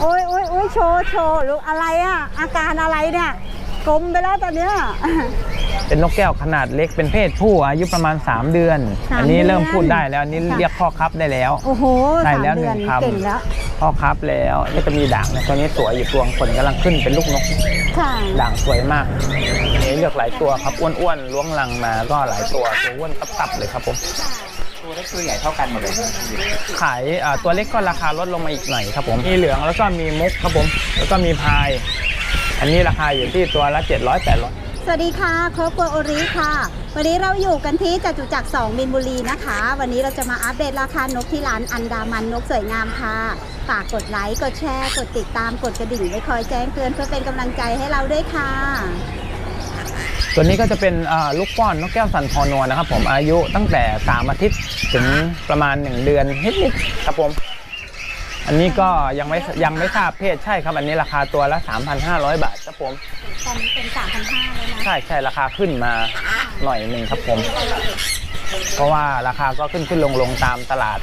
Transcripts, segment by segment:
โอ้ยโอ้ยโอ้ยโชว์โชว์ลูกอะไรอะ อาการอะไรเนี่ยกลมไปแล้วตอนเนี้ย เป็นนกแก้วขนาดเล็กเป็นเพศผู้อายุประมาณ 3 เดือน สามอันี้เริ่มเดือนพูดได้แล้วอันนี้ค่ะ เรียกพ่อครับได้แล้ว โอ้โหได้สามแล้วเดือนหนึ่งคำ เก่งแล้วพ่อครับแล้วนี่จะมีด่างในตัวนี้สวยอยู่ตัวคนกำลังขึ้นเป็นลูกนกค่ะด่างสวยมากนี่เลือกหลายตัวครับอ้วนๆล้วงลังมาก็หลายตัวตัวอ้วนตับๆเลยครับผม ตัวเล็กตัวใหญ่เท่ากันหมดเลยขายอ่าตัวเล็กก็ราคาลดลงมาอีกหน่อยครับผมมีเหลืองแล้วก็มีมุกครับผมแล้วก็มีพาย อันนี้ราคาอยู่ที่ตัวละ 700 800 สวัสดีค่ะครอบครัวโอริค่ะ วันนี้เราอยู่กันที่จตุจักร2มินบุรีนะคะ วันนี้เราจะมาอัปเดตราคานกที่ร้านอันดามันนกสวยงามค่ะฝากกดไลค์กดแชร์ กดติดตามกดกระดิ่งไว้คอยแจ้งเตือนเพื่อเป็นกำลังใจให้เราด้วยค่ะ ตัวนี้ก็จะเป็นอ่าลูกป้อนนกแก้วสันคอนัวนะครับ ผมอายุตั้งแต่ 3 อาทิตย์ถึงประมาณ 1 เดือนนิดๆครับผม อันนี้ก็ยังไม่ยังไม่ทราบเพศใช่ครับ อันนี้ราคาตัวละ 3,500 บาทครับผมตอนนี้เป็น3,500เลยนะใช่ใช่ราคาขึ้นมาหน่อยหนึ่งครับผม เพราะว่าราคาก็ขึ้นขึ้นลงลงตามตลาด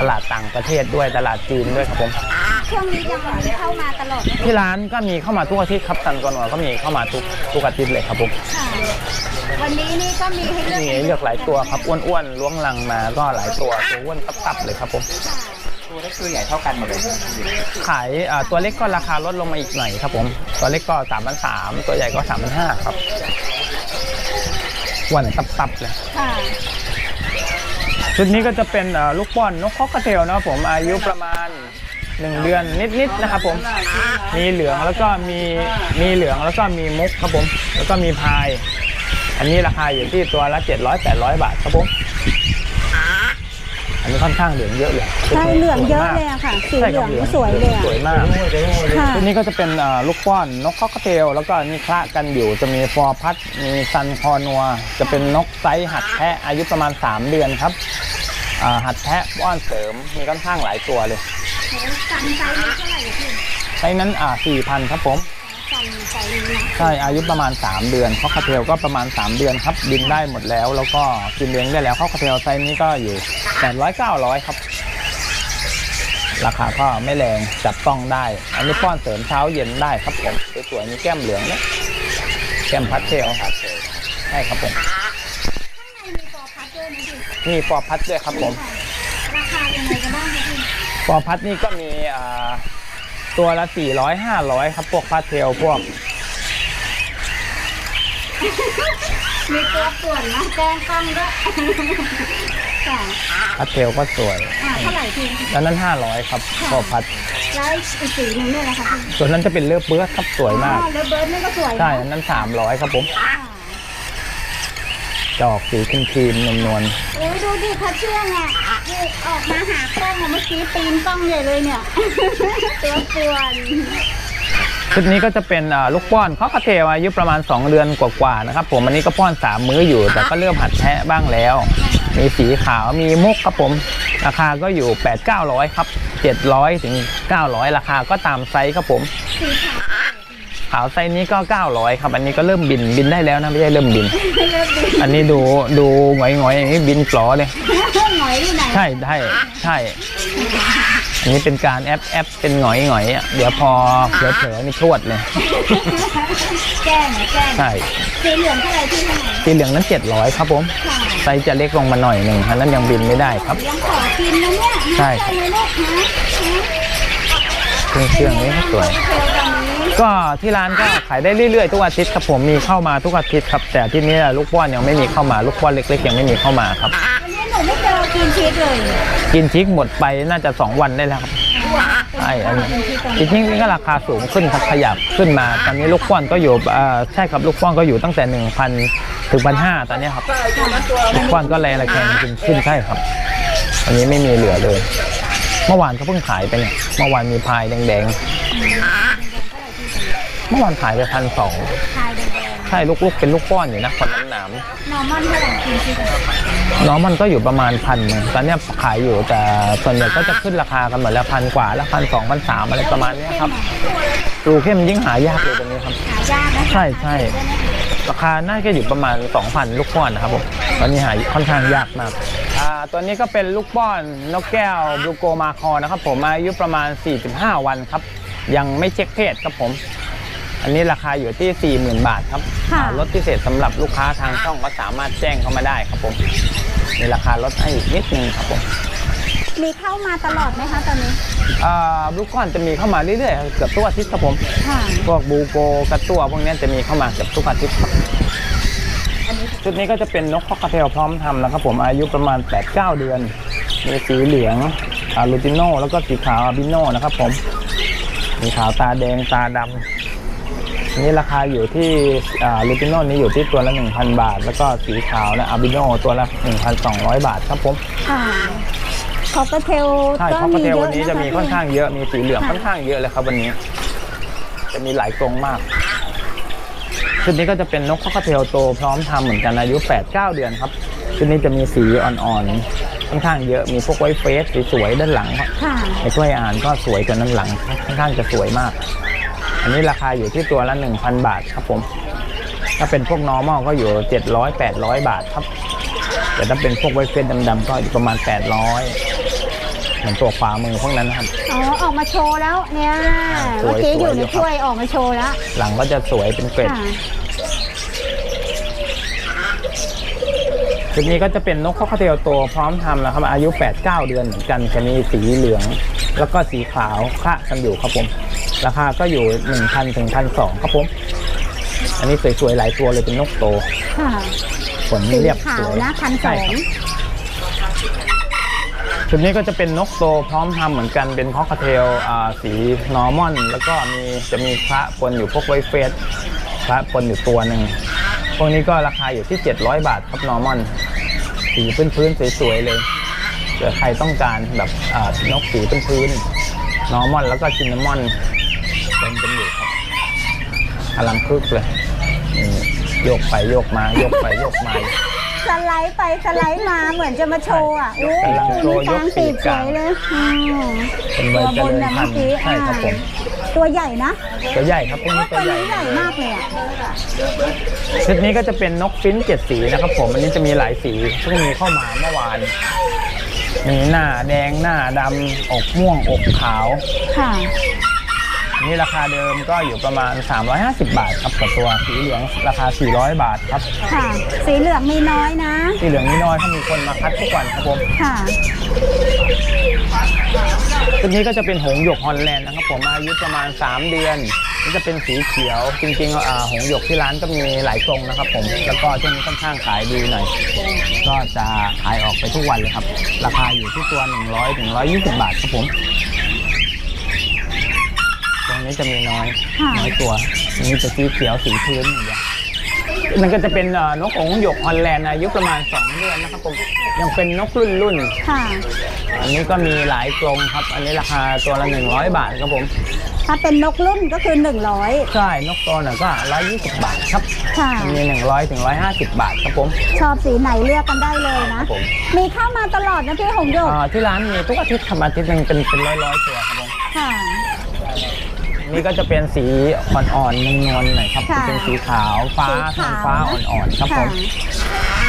ตลาดต่างประเทศด้วยตลาดจีนด้วยครับผมช่วงนี้ยังเข้ามาตลอดไหมที่ร้านก็มีเข้ามาทุกอาทิตย์ครับสันกอนวก็มีเข้ามาทุกทุกอาทิตย์เลยครับผมค่ะวันนี้นี่ก็มีให้เลือกนี่เลือกหลายตัวครับอ้วนๆล้วงลังมาก็หลายตัวตัวอ้วนตับๆเลยครับผมตัวเล็กตัวใหญ่เท่ากันหมดเลยขายอ่าตัวเล็กก็ราคาลดลงมาอีกหน่อยครับผมตัวเล็กก็3 3 0 0ตัวใหญ่ก็3 5 0 0ครับอ้วนตับๆเลยค่ะ ชุดนี้ก็จะเป็นลูกป้อนนกคอกกระเทลนะครับผมอายุประมาณ 1 เดือนนิดๆนะครับผมมีเหลืองแล้วก็มีมีเหลืองแล้วก็มีมุกครับผมแล้วก็มีพาย อันนี้ราคาอยู่ที่ตัวละ700 800 บาทครับผม อันนี้ค่อนข้างเหลืองเยอะเลยใช่เหลืองเยอะเลยอะค่ะสีใช่เหคลืรัอบงเหลืองสวยเลยอะสวยมากค่ะชุดนี้ก็จะเป็นเอ่อลูกป้อนนกคอกเทลแล้วก็นี่คละกันอยู่จะมีฟอร์พัดมีซันคอนัว จะเป็นนกไซส์หัดแพะอายุประมาณ 3 เดือนครับอ่าหัดแพะป้อนเสริมมีค่อนข้างหลายตัวเลยซันไซส์นี้เท่าไหร่อะพี่ไซส์นั้นอ่า4,000ครับผม ซันไซส์นี้นะใช่อายุประมาณ 3 เดือนคอกเทลก็ประมาณ 3 เดือนครับบินได้หมดแล้ว แล้วก็กินเลี้ยงได้แล้วคอกเทลไซส์นี้ก็อยู่800 900 ครับ ราคาก็ไม่แรงจับต้องได้ อันนี้ป้อนเสริมเช้าเย็นได้ครับผมสวยๆมีแก้มเหลืองนะแก้มพัดเทลครับใช่ครับผมมีฟอร์พัดด้วยนะพี่มีฟอร์พัดด้วยครับผมราคายังไงกันบ้างคะพี่ฟอร์พัดนี่ก็มีอ่า ตัวละ 400 500 ครับ พวกพัดเทลพวก มีตัวส่วนนะแจ้งตั้งด้วยค่ะพัดเทลก็สวยอ่าเท่าไหร่พี่แล้วนั้น 500 ครับฟอร์พัดแล้วอีกสีหนึ่งเนี่ยนะคะพี่ส่วนนั้นจะเป็นเลือกเบิร์ดครับสวยมาก อ๋อแล้วเบิร์ดนี่ก็สวยนะใช่อันนั้น 300 ครับผมค่ะจะออกสีครีมๆนวลโอ้ยดูดิเขาเชื่องอะนี่ ออกมาหากล้องเมื่อกี้ปีนกล้องใหญ่เลยเนี่ย ตัวส่วนชุดนี้ก็จะเป็นอ่าลูกป้อนคอกเทลอายุประมาณ 2 เดือนกว่าๆนะครับผมอันนี้ก็ป้อน 3 มื้ออยู่ แต่ก็เริ่มหัดแทะบ้างแล้ว มีสีขาวมีมุกครับผม ราคาก็อยู่ 8 900 ครับ 700ถึง900 ราคาก็ตามไซส์ครับผม สีขาว ขาวไซส์นี้ก็ 900 ครับ อันนี้ก็เริ่มบินบินได้แล้วนะไม่ใช่เริ่มบินเริ่มดีอันนี้ดูดูหงอยๆอย่างนี้บินปลอเลยหงอยที่ไหนใช่ใช่ใช่ อันนี้เป็นการแอปแอปเป็นหงอยหงอยๆอะเดี๋ยวพอเผลอเผลอๆนี่พรวดเลยแก้มเหรอแก้มใช่สีเหลืองเท่าไหร่ที่เท่าไหร่สีเหลืองนั้น 700 ครับผมค่ะไซส์จะเล็กลงมาหน่อยหนึ่งอันนั้นยังบินไม่ได้ครับ ยังขอกินนะเนี่ยใช่นะเลยลูกนะเครื่องเครื่องนี้ก็สวยเทลตอนนี้ ก็ที่ร้านก็ขายได้เรื่อยๆทุกอาทิตย์ครับผมมีเข้ามาทุกอาทิตย์ครับแต่ที่นี้ลูกป้อนยังไม่มีเข้ามาลูกป้อนเล็ก ๆ ยังไม่มีเข้ามาครับวันนี้หนูไม่เจอกินชีสเลย กินชิกหมดไปน่าจะ 2 วันได้แล้วครับใช่อันนี้จริงๆนี่ก็ราคาสูงขึ้นครับขยับขึ้นมา ตอนนี้ลูกป้อนก็อยู่เอ่อใช่ครับลูกป้อนก็อยู่ตั้งแต่ 1,000ถึง1,500ตอนนี้ครับลูกป้อนก็แรงระแงขึ้นขึ้นใช่ครับ อันนี้ไม่มีเหลือเลย เมื่อวานเขาเพิ่งขายไปเนี่ยเมื่อวานมีพายแดงๆ เมื่อวานขายไปพันสองทายแดงใช่ลูกๆเป็นลูกป้อนอยู่นะคนน้ำหนามๆนอร์มอนเท่าไหร่กินชีสน้องมันก็อยู่ประมาณพันตอนเนี้ยขายอยู่แต่ส่วนใหญ่ก็จะขึ้นราคากันหมดแล้วพันกว่าแล้วพันสองพันสามอะไรประมาณเนี้ยครับดูเข้มยิ่งหายากเลยตรงนี้ครับ หายากนะใช่ใช่ ราคาน่าจะอยู่ประมาณ 2,000 ลูกป้อนนะครับผม ตอนนี้หาค่อนข้างยากมาก อ่า ตัวนี้ก็เป็นลูกป้อนนกแก้วบลูโกมาคอนะครับผม อายุประมาณ 45 วันครับ ยังไม่เช็คเพศครับผม อันนี้ราคาอยู่ที่ 40,000 บาทครับค่ะ อ่าลดพิเศษสำหรับลูกค้าทางช่องก็สามารถแจ้งเข้ามาได้ครับผมมีราคาลดให้อีกนิดนึงครับผมมีเข้ามาตลอดไหมคะตอนนี้อ่าลูกก้อนจะมีเข้ามาเรื่อยๆครับเกือบทุกอาทิตย์ครับผม ค่ะ พวกบูโกกระตัวพวกเนี้ยจะมีเข้ามาเกือบทุกอาทิตย์ครับชุดนี้ก็จะเป็นนกคอกระเทลพร้อมทำนะครับผมอายุประมาณ 8-9 เดือน มีสีเหลืองอาลูติโนแล้วก็สีขาวอาบิโนนะครับผมสีขาวตาแดงตาดำ อันนี้ราคาอยู่ที่อาลูติโนนี้อยู่ที่ตัวละ 1,000 บาท แล้วก็สีขาวนะอาบิโนตัวละ 1,200 บาทครับผมค่ะคอกเทลใช่ก็คอกมีเทลเยวัอะนนี้นะจะคะมีค่อนข้างเยอะมีสีเหลืองค่ะค่อนข้างเยอะเลยครับวันนี้ จะมีหลายกรงมากชุดนี้ก็จะเป็นนกคอกเทลโตพร้อมทำเหมือนกันอายุ8-9 เดือนครับชุดนี้จะมีสีอ่อนๆค่อนข้างเยอะมีพวกไวท์เฟสสวยๆด้านหลังครับค่ะไอ้ถ้วยอาหารก็สวยกว่าด้านหลังค่อนข้างจะสวยมาก อันนี้ราคาอยู่ที่ตัวละ 1,000 บาทครับผม ถ้าเป็นพวก normal ก็อยู่ 700-800 บาทครับ แต่ถ้าเป็นพวกไวท์เฟสดำๆก็อยู่ประมาณ 800เหมือนตัวขวามือพวกนั้นนะครับ อ๋อ ออกมาโชว์แล้วเนี่ย สวยเมื่อกี้อยู่สวยในอยู่ครับ ถ้วยออกมาโชว์แล้วหลังก็จะสวยเป็นเกร็ด ค่ะชุดนี้ก็จะเป็นนกข้าวเทลตัวพร้อมทำแล้วครับอายุ 8-9 เดือนเหมือนกันจะมีสีเหลือง แล้วก็สีขาวคละกันอยู่ครับผม ราคาก็อยู่ 1,000ถึง1,200ครับผม อันนี้สวยๆหลายตัวเลยเป็นนกโตค่ะขนสีเรียบขาสววยนะพันสใช่องครับชุดนี้ก็จะเป็นนกโตพร้อมทำเหมือนกันเป็นคอกเทลอ่าสีนอร์มอน แล้วก็มีจะมีพระปนอยู่พวกไวท์เฟสพระปนอยู่ตัวหนึ่งพวกนี้ก็ราคาอยู่ที่ 700 บาทครับนอร์มอนสีพื้นๆสวยๆเลย เผื่อใครต้องการแบบอ่านกสีพื้นๆนอร์มอนแล้วก็ซินนามอนเป็นกันอยู่ครับอลังคึกเลยนี่โยกไปโยกมาโยกไปโยกมาสไลด์ไปสไลด์มาเหมือนจะมาโชว์อะอู้กำลังโชว์มีกลางยกปีปีกกกสลางวยเลยอืมเป็นใบตัวเจบนริญนะพัเมื่นอธุ์กี้ใช่ครับผมอ่าตัวใหญ่นะตัวใหญ่ครับพวกโอ้นี้ตัตัววใหญ่นี้ใหญ่มากเลยอะชุดนี้ก็จะเป็นนกฟินช์เจ็ดสีนะครับผมอันนี้จะมีหลายสีเพิ่งมีเข้ามาเมื่อวาน มีหน้าแดงหน้าดำอกม่วงอกขาว ค่ะ นี่ราคาเดิมก็อยู่ประมาณ 350 บาทครับต่อตัวสีเหลืองราคา 400 บาทครับค่ะ สีเหลืองมีน้อยนะ สีเหลืองนี่น้อยถ้ามีคนมาคัดทุกวันครับผมค่ะชุดนี้ก็จะเป็นหงส์หยกฮอลแลนด์นะครับผมอายุประมาณ 3 เดือนนี่จะเป็นสีเขียวจริงๆอ่าหงส์หยกที่ร้านก็มีหลายทรงนะครับผมแล้วก็ช่วงนี้ค่อนข้างขายดีหน่อยก็จะขายออกไปทุกวันเลยครับ ราคาอยู่ที่ตัว 100ถึง120 บาทครับผมตรง นี้จะมีน้อยค่ะ น้อยตัวอันนี้จะสีเขียวสีพื้นอย่างเดียวมันก็จะเป็นเอ่อนกหงส์หยกฮอลแลนด์อายุประมาณ 2 เดือนนะครับผมยังเป็นนกรุ่นรุ่นๆค่ะอันนี้ก็มีหลายกรงครับ อันนี้ราคาตัวละ 100 บาทครับผม ถ้าเป็นนกรุ่นก็คือ 100 ใช่ นกตัวน่ะก็ 120 บาทครับค่ะ มี100ถึง150 บาทครับผมชอบสีไหนเลือกกันได้เลยคนะ รับผมมีเข้ามาตลอดนะพี่หงโยก อ่าที่ร้านมีทุกอาทิตย์ครับอาทิตย์หนึ่งเป็นเป็นร้อยร้อยๆตัวครับผม ค่ะ นี่ก็จะเป็นสีอ่อนๆนวลๆหน่อยครับค่ะจะเป็นสีขาวฟ้าสีขาว ฟ้านะอ่อนๆครับผค่ะม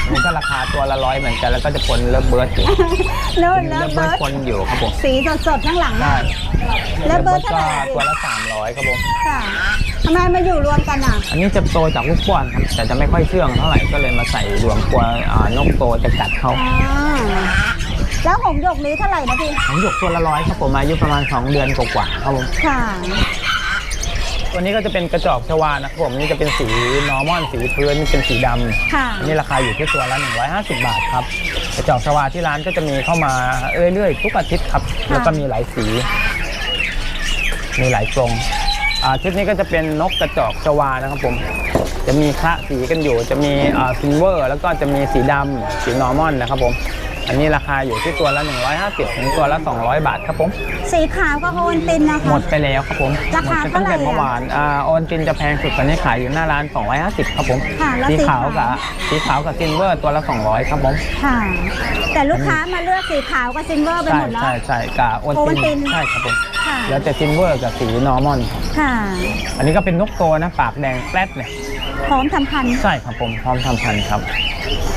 อันนี่ก็ราคาตัวละร้อยเหมือนกันแล้วก็จะปนเลิฟเบิร์ดอยู่เลิศเป็นเลิเลิศฟเบิเบิร์ดร์ดปนอยู่ครับผมสีสดๆข้างหลังได้นะเลิฟเบิร์ดก็เท่าไหร่ตัวละ300ครับผมค่ะทำไมมาอยู่รวมกันอะ อันนี้จะโตจากลูกป้อนครับแต่จะไม่ค่อยเชื่องเท่าไหร่ก็เลยมาใส่รวมกลัวอ่านกโตจะกัดเขาอ่าแล้วหงส์หยกนี้เท่าไหร่นะพี่ผมหยกตัวละร้อยครับผมอายุประมาณ2เดือนกว่าๆครับผม ค่ะ ตัวนี้ก็จะเป็นกระจอกชวานะครับผมนี่จะเป็นสีนอร์มอนสีพื้นนี่เป็นสีดำค่ะอันนี้ราคาอยู่ที่ตัวละ150 บาทครับกระจอกชวาที่ร้านก็จะมีเข้ามาเรื่อยๆ ทุกอาทิตย์ครับค่ะแล้วก็มีหลายสี มีหลายทรงอ่าชุดนี้ก็จะเป็นนกกระจอกชวานะครับผม จะมีคละสีกันอยู่ จะมีซิลเวอร์ แล้วก็จะมีสีดำสีนอร์มอนนะครับผม อันนี้ราคาอยู่ที่ตัวละ 150ถึงตัวละ 200 บาทครับผม สีขาวก็โอนตินนะคะ หมดไปแล้วครับผมราคาหมดไปตั้งแต่เท่าไหร่อะเมื่อวานอ่าโอนตินจะแพงสุดตอนนี้ขายอยู่หน้าร้าน 250 ครับผมค่ะแล้วสีสีขาวขาวกับสีขาวกับซิลเวอร์ตัวละ 200 ครับผม ค่ะ แต่ลูกค้ามาเลือกสีขาวกับซิลเวอร์ไปใช่หมดแล้ว ใช่ใช่กับโอนโอนติตินน ใช่ครับผมค่ะ แล้วแต่ซิลเวอร์กับสีนอร์มอนค่ะอันนี้ก็เป็นนกโตนะปากแดงแป๊ดเนี่ยพร้อมทำพันธุ์ใช่ครับผมพร้อมทำพันธุ์ครับอ่า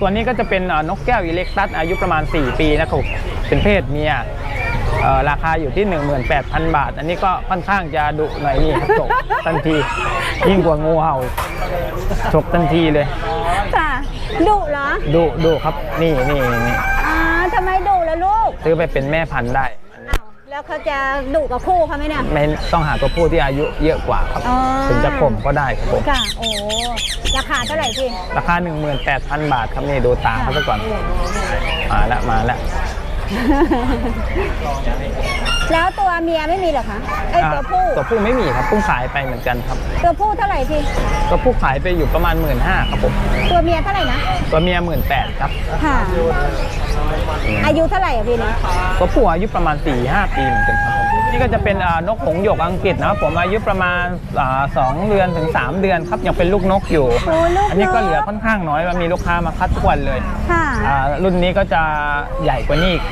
ตัวนี้ก็จะเป็นอ่านกแก้วอิเล็กตัสอายุประมาณ 4 ปีนะครับเป็นเพศเมียเอ่อราคาอยู่ที่ 18,000 บาท อันนี้ก็ค่อนข้างจะดุหน่อยนี่ครับฉกทันที ยิ่งกว่างูเห่าฉกทันทีเลยค่ะดุเหรอดุดุครับนี่นี่นี่อ่าทำไมดุล่ะลูกซื้อไปเป็นแม่พันธุ์ได้อ้าว แล้วเขาจะดุกับคู่เขาไหมเนี่ย ไม่ต้องหาตัวผู้ที่อายุเยอะกว่าครับอ๋อ ถึงจะข่มก็ได้ครับผมค่ะ โอ้ราคาเท่าไหร่พี่ ราคา 18,000 บาทครับนี่ดูตาเขาซะก่อนมาแล้วมาแล้วแล้วตัวเมียไม่มีเหรอคะไอยตัวผู้ ตัวผู้ไม่มีครับเพิ่งขายไปเหมือนกันครับ ตัวผู้เท่าไหร่พี่ ตัวผู้ขายไปอยู่ประมาณ 1 5ื่นครับผมตัวเมียเท่าไหร่นะ ตัวเมียหมื่นแปดครับ ค่ะ อายุเท่าไหร่อะพี่เนี่ยตัวผู้อายุประมาณ4ี่ห้าปีเหมือนกันครับผมนี่ก็จะเป็นอ่านกหงส์หยกอังกฤษนะครับผมอายุประมาณอ่าสองเดือนถึง 3 เดือนครับยังเป็นลูกนกอยู่โอ้ลูกอันนี้ก็นเหลือค่อนข้างน้อยว่ามีลูกค้ามาคัดทุกวันเลยค่ะอ่ารุ่นนี้ก็จะใหญ่กว่านี้อีก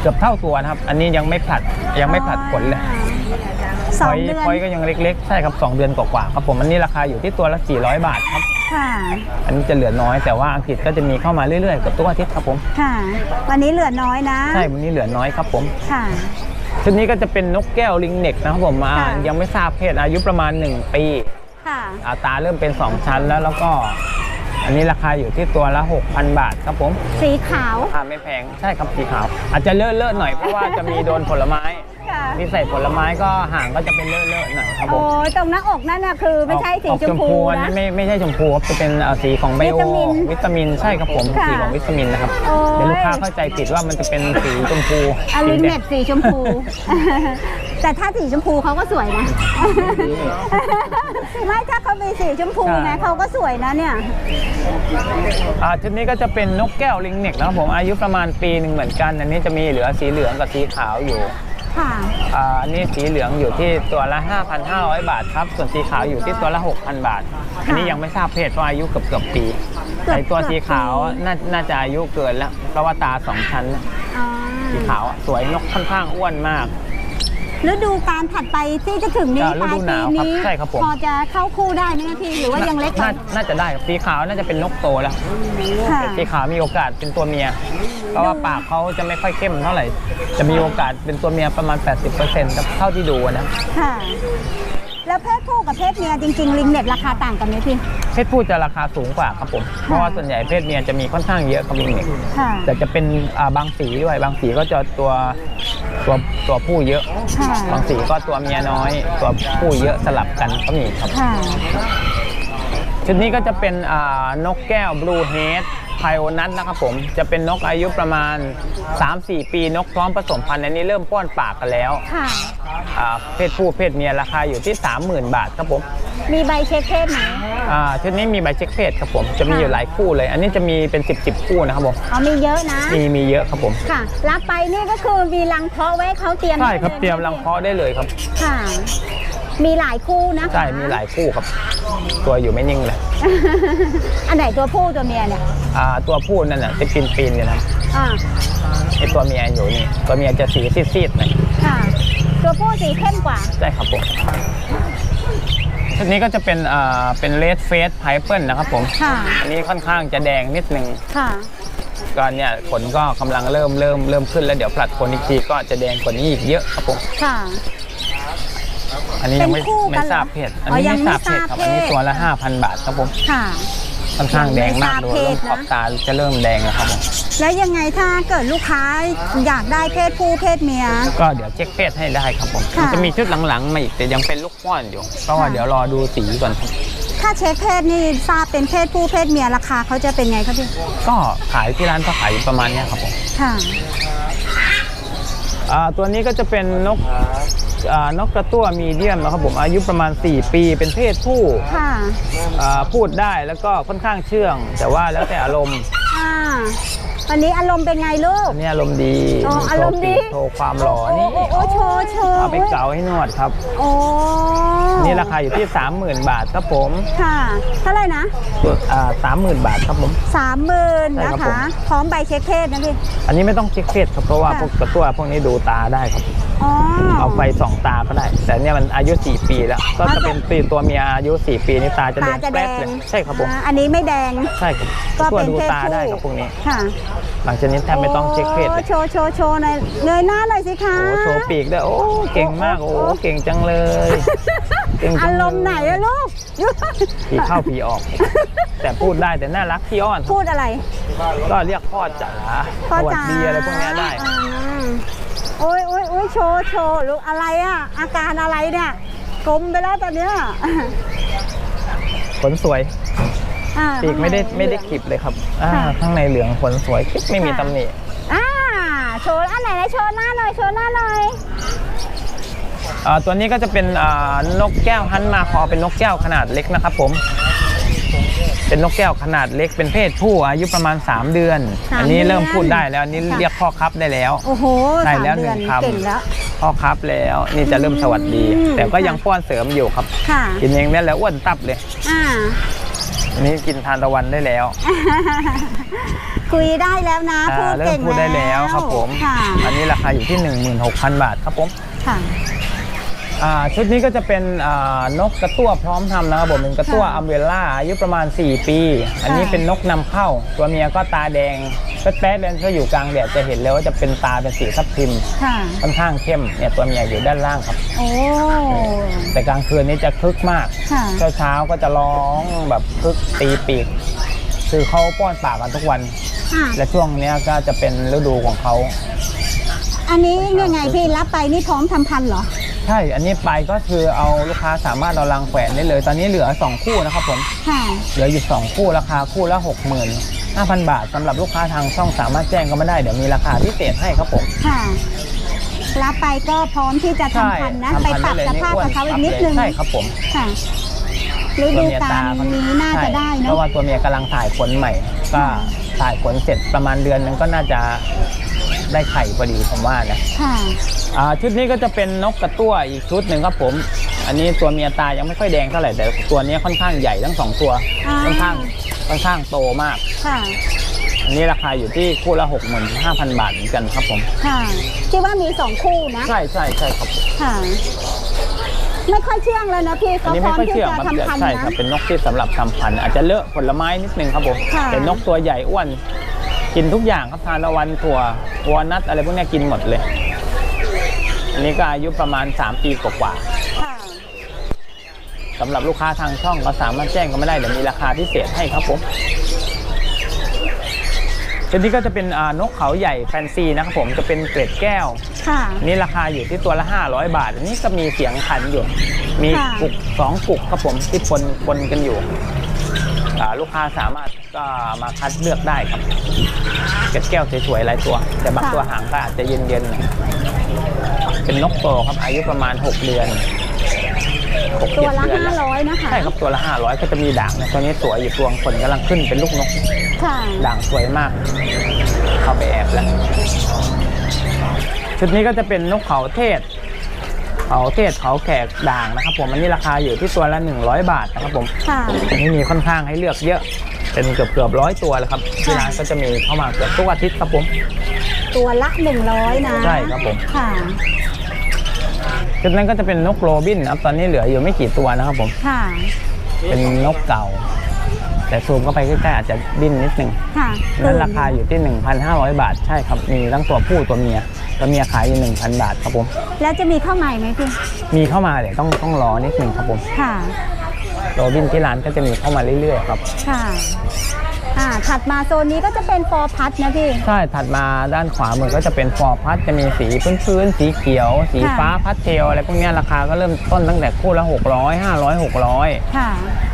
เกือบเท่าตัวนะครับ อันนี้ยังไม่ผลัดยังไม่ผลัดขนเลยสองพยเดือนพอยก็ยังเล็กๆ ใช่ครับ 2 เดือนกว่าๆครับผมอันนี้ราคาอยู่ที่ตัวละ 400 บาทครับ ค่ะอันนี้จะเหลือน้อยแต่ว่าอังกฤษก็จะมีเข้ามาเรื่อยๆกับตัวอาทิตย์ครับผมค่ะ วันนี้เหลือน้อยนะใช่วันนี้เหลือน้อยครับผมค่ะ ชุดนี้ก็จะเป็นนกแก้วลิงเน็กนะครับผมอ่าค่ะ ยังไม่ทราบเพศอายุประมาณ 1 ปีค่ะอาตาเริ่มเป็น 2 ชั้นแล้วแล้วก็ อันนี้ราคาอยู่ที่ตัวละ 6,000 บาทครับผมสีขาว ราคาไม่แพงใช่ครับสีขาวอาจจะเลอะเลอะๆหน่อยเพราะว่าจะมีโดนผลไม้ ค่ะ มีใส่ผลไม้ก็ห่างก็จะเป็นเลอะเลอะๆหน่อยครับผโอ้มตรงหน้าอกนั่นน่ะคือไม่ใช่สีออกชมพูอันนะ นี้ไม่ไม่ใช่ชมพูครับจะเป็นเอ่อสีของไบโอวิตามินวิตามินใช่ครับผมค่ะสีของวิตามินนะครับโอ้ย เดี๋ยวลูกค้าเข้าใจผิดว่ามันจะเป็นสีชมพูอลิงสีแดเน็งตสีชมพู แต่ถ้าสีชมพูเขาก็สวยนะ ไม่ถ้าเขามีสีชมพูนะเขาก็สวยนะเนี่ย อ่าชุดนี้ก็จะเป็นนกแก้วลิงเน็กนะครับผมอายุประมาณปีหนึ่งเหมือนกัน อันนี้จะมีเหลือสีเหลืองกับสีขาวอยู่ ค่ะอ่าอันนี้สีเหลืองอยู่ที่ตัวละ 5,500 บาทครับ ส่วนสีขาวอยู่ที่ตัวละ 6,000 บาท อันนี้ยังไม่ทราบเพศเพราะอายุเกือบเกือบๆปีเกือบไอตัวเกือบสีขาวปีน่าน่าจะอายุเกินแล้วเพราะว่าตาสองชั้นอ๋อสีขาวอะสวยนกค่อนข้างอ้วนมาก ฤดูการถัดไปที่จะถึงนี้อ่าปลายฤดูหปีนาวครับนี้ใช่ครับผม พอจะเข้าคู่ได้ไหมนะพี่หรือว่ายังเล็กไปน่าน่าจะได้ครับสีขาวน่าจะเป็นนกโตแล้วค่ะ สีขาวมีโอกาสเป็นตัวเมีย เพราะว่าปากเขาจะไม่ค่อยเข้มเท่าไหร่ จะมีโอกาสเป็นตัวเมียประมาณ 80%ครับเท่าที่ดูนะ ค่ะ แล้วเพศผู้กับเพศเมียจริง ๆ ลิงเน็ตราคาต่างกันไหมพี่ เพศผู้จะราคาสูงกว่าครับผม เพราะว่าส่วนใหญ่เพศเมียจะมีค่อนข้างเยอะครับลิงเน็กค่ะ แต่จะเป็นอ่าบางสีด้วย บางสีก็จะตัวตัวตัวผู้เยอะ ค่ะ บางสีก็ตัวเมียน้อย ตัวผู้เยอะสลับกันก็มีครับ ค่ะ ชุดนี้ก็จะเป็นอ่านกแก้วบลูเฮด ไพโอนัทนะครับผมจะเป็นนกอายุประมาณ 3-4 ปีนกพร้อมผสมพันธุ์อันนี้เริ่มป้อนปากกันแล้วค่ะ อ่าเพศผู้เพศเมียราคาอยู่ที่ 30,000 บาทครับผมมีใบเช็คเพศไหมอ่าชุดนี้มีใบเช็คเพศครับผมจะมีอยู่หลายคู่เลย อันนี้จะมีเป็น 10 10คู่นะครับผมอ๋อมีเยอะนะ มีมีเยอะครับผมค่ะ รับไปนี่ก็คือมีรังเพาะไว้ให้เขาเตรียมใช่ครับได้ลเตรียมรังเพาะได้เลยครับ ค่ะ มีหลายคู่นะคะใช่มีหลายคู่ครับ ตัวอยู่ไม่นิ่งเลย อันไหนตัวผู้ตัวเมียเนี่ยอ่าตัวผู้นั่นน่ะจะปีนปีนๆอยู่นะอ่าไอตัวเมียอยู่นี่ตัวเมียจะสีซีดๆหน่อยค่ะ ตัวผู้สีเข้มกว่าใช่ครับผมชุดนี้ก็จะเป็นอ่าเป็นเลดเฟสไพเปิลนะครับผมค่ะอันนี้ค่อนข้างจะแดงนิดนึงค่ะก็เนี่ยขนก็กำลังเริ่มเริ่มเริ่มขึ้นแล้วเดี๋ยวผลัดขนอีกทีก็จะแดงกว่านี้อีกเยอะครับผมค่ะ อันนี้ยังไม่เป็นคู่ไม่กันเหรอทราบเพศอันอ๋อนี้ยังไม่ทราบเพศไม่ทราบครับอันนี้เพศตัวละ5,000บาทครับผมค่ะ ค่อนข้างแดงมากยังดูไม่ทราบเพเริ่ศมนะขอบตาจะเริ่มแดงแล้วครับผมแล้วยังไงถ้าเกิดลูกค้าอยากได้เพศผู้เพศเมีย ก็เดี๋ยวเช็คเพศให้ได้ครับผมค่ะ มันจะมีชุดหลังๆมาอีกแต่ยังเป็นลูกป้อนอยู่เพราะว่าค่ะเดี๋ยวรอดูสีก่อนครับถ้าเช็คเพศนี่ทราบเป็นเพศผู้เพศเมียราคาเขาจะเป็นไงคะพี่ก็ขายที่ร้านก็ขายอยู่ประมาณเนี้ยครับผม ค่ะอ่า ตัวนี้ก็จะเป็นนกอ่านกกระตั้วมีเดียมนะครับผมอายุประมาณ 4 ปีเป็นเพศผู้ค่ะอ่าพูดได้แล้วก็ค่อนข้างเชื่อง แต่ว่าแล้วแต่อารมณ์อ่า วันนี้อารมณ์เป็นไงลูก อันนี้อารมณ์ดีอ๋ออารมณ์ดี โชว์ความหล่อโอ้นี่โอ้โอ้โชว์โชว์เอาไปเกาให้นวดครับ โอ้นี่ราคาอยู่ที่ 30,000 บาทครับผมค่ะเท่าไหร่นะอ่าสามหมื่นบาทครับผมสามหมื่นใช่นะครับผมคะพร้อมใบเช็คเพศนะพี่ อันนี้ไม่ต้องเช็คเพศครับเพราะว่าค่ะพวกกระตั้วพวกนี้ดูตาได้ครับ อ๋อ เอาไฟส่องตาก็ได้ แต่เนี่ยมันอายุ 4 ปีแล้ว ก็จะเป็นปีตัวเมียอายุ 4 ปีนี่ตาจะแดตางจะแดแป๊ดงเลยใช่ครับผม อ่าอันนี้ไม่แดง ใช่ครับก็ตัวเป็นดูเพศตาผู้ได้ครับพวกนี้ ค่ะหลังจากนี้แทบไม่ต้องเช็คเพศเลยโอ้โชว์โชว์โชว์หน่อยเงยหน้าหน่อยสิคะ โอ้โชว์ปีกด้วยโอ้เก่งมากโอ้เก่งจังเลยเก่งจัอางเลยรมณ์ไหนอะลูก ผีเข้าผีออก แต่พูดได้แต่น่ารักขี้อ้อน พูดอะไรก็เรียกพ่อจ๋าพ่อสวัสจ๋าดีอะไรพวกเนี้ยได้ อ่า โอ้ยโอ้ยโอ้ยโชว์โชว์ลูกอะไรอะอาการอะไรเนี่ยกลมไปแล้วตอนเนี้ยขนสวยอ่าปีกไม่ได้ไม่ได้ขีบเลยครับอ่าค่ะ ข้างในเหลืองขนสวยกิ๊บไม่มีตำหนิอ่าโชว์อันไหนนะโชว์หน้าหน่อยโชว์หน้าหน่อยอ่าตัวนี้ก็จะเป็นอ่านกแก้วฮันมาคอเป็นนกแก้วขนาดเล็กนะครับผม เป็นนกแก้วขนาดเล็กเป็นเพศผู้อายุประมาณ 3 เดือน สามอันี้เริ่มเดือนพูดได้แล้วอันนี้ค่ะ เรียกพ่อครับได้แล้ว โอ้โหได้สามแล้วเดือนหนึ่งคำ เก่งแล้ว พ่อครับแล้วนี่จะเริ่มสวัสดี อืมแต่ก็ค่ะยังป้อนเสริมอยู่ครับ ค่ะกินเองได้แล้วอ้วนตับเลยอ่า อันนี้กินทานตะวันได้แล้ว คุยได้แล้วนะ อ่าพูดเริ่เก่มงพูดได้แล้วครับผม ค่ะอันนี้ราคาอยู่ที่ 16,000 บาทครับผม ค่ะ อ่าชุดนี้ก็จะเป็นอ่านกกระตั้วพร้อมทำนะครับผมเป็นกระตั้วค่ะอัมเวล่าอายุประมาณ 4 ปี อันนี้ค่ะเป็นนกนำเข้า ตัวเมียก็ตาแดงแป๊ดๆเลยถ้าอยู่กลางแดดจะเห็นเลยว่าจะเป็นตาเป็นสีทับทิมค่ะ ค่อนข้างเข้มเนี่ยตัวเมียอยู่ด้านล่างครับ โอ้ แต่กลางคืนนี้จะคึกมากค่ะ เช้าเช้าๆก็จะร้องแบบคึกตีปีก คือเขาป้อนปากกันทุกวัน อะและช่วงเนี้ยก็จะเป็นฤดูของเขา อันนี้ยังไงพี่รับไปนี่พร้อมทำพันธุ์เหรอ ใช่ อันนี้ไปก็คือเอาลูกค้าสามารถเอารังแขวนได้เลย ตอนนี้เหลือ 2 คู่นะครับผม ค่ะ เหลืออยู่ 2 คู่ราคาคู่ละ65,000 บาทสำหรับลูกค้าทางช่องสามารถแจ้งก็มาได้เดี๋ยวมีราคาพิเศษให้ครับผม ค่ะ รับไปก็พร้อมที่จะทำพันธุ์นะทำไปพันธุ์ปรับด้ลยสภาพกับเขาอีกนิดนึงใช่ครับผม ค่ะฤตัวดูเมียกาตาลนี้น่าจะได้เพเนาะราะว่าตัวเมียกำลังถ่ายขนใหม่ ก็ถ่ายขนเสร็จประมาณเดือนนึงก็น่าจะได้ไข่พอดีผมว่านะ ค่ะ อ่าชุดนี้ก็จะเป็นนกกระตั้วอีกชุดหนึ่งครับผม อันนี้ตัวเมียตายังไม่ค่อยแดงเท่าไหร่แต่ตัวนี้ค่อนข้างใหญ่ทั้งสองตัว อ่า ค่อนข้างค่อนข้างโตมาก ค่ะอันนี้ราคาอยู่ที่คู่ละ65,000 บาทเหมือนกันครับผม ค่ะที่ว่ามีสองคู่นะใช่ใช่ใช่ครับค่ะ ไม่ค่อยเชื่องแล้วนะพี่อันเขานี้พร้ไม่อมค่อยที่เชื่องจะครับทำพันธุ์ใช่นะ ครับเป็นนกที่สำหรับทำพันธุ์อาจจะเลอะผลไม้นิดนึงครับผมค่ะ เป็นนกตัวใหญ่อ้วน กินทุกอย่างครับทานตะวันถั่ววอลนัทอะไรพวกเนี้ยกินหมดเลยอั นนี้ก็อายุประมาณ 3 ปีกว่าๆค่ะสำหรับลูกค้าทางช่องก็สามารถแจ้งก็ไม่ได้เดี๋ยวมีราคาพิเศษให้ครับผมชุดนี้ก็จะเป็นอ่านกเขาใหญ่แฟนซีนะครับผมจะเป็นเกรดแก้ว ค่ะนี่ราคาอยู่ที่ตัวละ 500 บาท อันนี้ก็มีเสียงขันอยู่ มีค่ะ กุกสองกุกครับผมที่ปนปนกันอยู่อ่าลูกค้าสามารถก็มาคัดเลือกได้ครับเกล็ดแก้วสวยๆหลายตัว แต่บางตัวหางก็อาจจะเย็นๆหน่อย เป็นนกโตครับอายุประมาณ 6 เดือนหกตัวเจ็ดละเดือนห้าแล้วร้อยนะคะใช่ครับตัวละ500 ก็จะมีด่างนะตัวนี้สวยอยู่ตัวคนกำลังขึ้นเป็นลูกนก ค่ะ ด่างสวยมาก เข้าไปแอบแล้ว ชุดนี้ก็จะเป็นนกเขาเทศ เขาเทศเขาแขกด่างนะครับ ผมอันนี้ราคาอยู่ที่ตัวละ 100 บาทนะครับผมค่ะ อันนี้มีค่อนข้างให้เลือกเยอะ เป็นเกือบเกือบร้อยตัวเลยครับที่ร้านก็จะมีเข้ามาเกือบทุกอาทิตย์ครับผม ตัวละหนึ่งร้อยนะใช่ครับผม ค่ะ ชุดนั้นก็จะเป็นนกโรบินนะครับตอนนี้เหลืออยู่ไม่กี่ตัวนะครับผม ค่ะ เป็นนกเก่า แต่ซูมเข้าไปใกล้ๆอาจจะดิ้นนิดนึงค่ะนั่นราคาอยู่ที่ 1,500 บาทใช่ครับมีทั้งตัวผู้ตัวเมียตัวเมียขายอยู่1,000 บาทครับผม แล้วจะมีเข้าใหม่ไหมพี่ มีเข้ามาเดี๋ยวต้องต้องรอนิดนึงครับผม ค่ะ โรบินที่ร้านก็จะมีเข้ามาเรื่อยๆครับ ค่ะ อ่าถัดมาโซนนี้ก็จะเป็นฟอร์พัดนะพี่ ใช่ถัดมาด้านขวามือก็จะเป็นฟอร์พัดจะมีสีพื้นๆสีเขียว สีค่ะ ฟ้าพัดเทลอะไรพวกเนี้ยราคาก็เริ่มต้นตั้งแต่คู่ละ600 500 600ค่ะ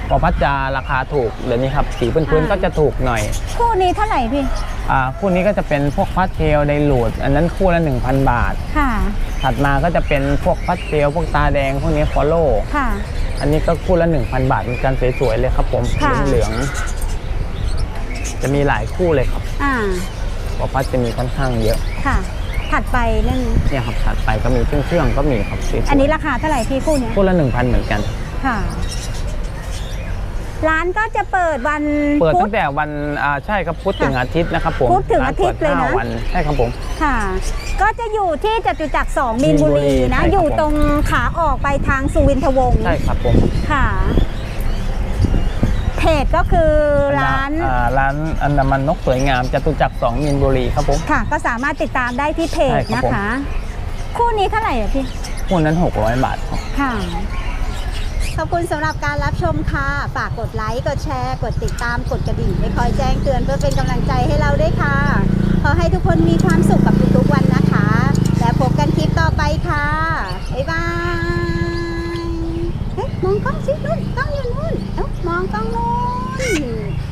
ฟอร์พัดจะราคาถูกเดี๋ยวนี้ครับสีพื้นๆอ่าก็จะถูกหน่อยคู่นี้เท่าไหร่พี่ อ่าคู่นี้ก็จะเป็นพวกพัดเทลไดรูดอันนั้นคู่ละ1,000 บาท ค่ะ ถัดมาก็จะเป็นพวกพัดเทลพวกตาแดงพวกนี้ฟอลโล่ค่ะ อันนี้ก็คู่ละ1,000 บาทเหมือนกันสวยๆเลยครับผมค่ะ เหลืองๆ จะมีหลายคู่เลยครับอ่าเพราะพัดจะมีค่อนข้างเยอะ ค่ะ ถัดไปนั่นเนี่ยครับถัดไปก็มีเครื่องเครื่องๆก็มีครับสวยๆอันนี้ราคาเท่าไหร่พี่คู่เนี้ยคู่ละ1,000เหมือนกัน ค่ะ ร้านก็จะเปิดวันเปิดพุตั้ธ งแต่วันอ่าใช่ครับพุธถึงอาทิตย์นะครับผมพุธถึงอาทิตย์เลยนะร้นปิดห้วันใช่ครับผม ค่ะ ก็จะอยู่ที่จตุจักร2มีนบุรีนะ ใช่ครับ อยู่ตรงขาออกไปทางสุวินทวงศ์ใช่ครับผม ค่ะ เพจก็คือร้านอ่าร้านอันดามันนกสวยงามจตุจักรสองมีนบุรีครับผมค่ะ ก็สามารถติดตามได้ที่เพจใช่ครับนะผมคะ คู่นี้เท่าไหร่อะพี่คู่นั้น 600 บาทครับค่ะขอบคุณสำหรับการรับชมค่ะ ฝากกดไลค์ กดแชร์ กดติดตาม กดกระดิ่งไปคอยแจ้งเตือนเพื่อเป็นกำลังใจให้เราด้วยค่ะ ขอให้ทุกคนมีความสุขกับทุกๆวันนะคะ และพบกันคลิปต่อไปค่ะ บ๊ายบาย เฮ้ยมองกล้องสินู่นกล้องอยู่นู่นเอ้า มองกล้องนู้น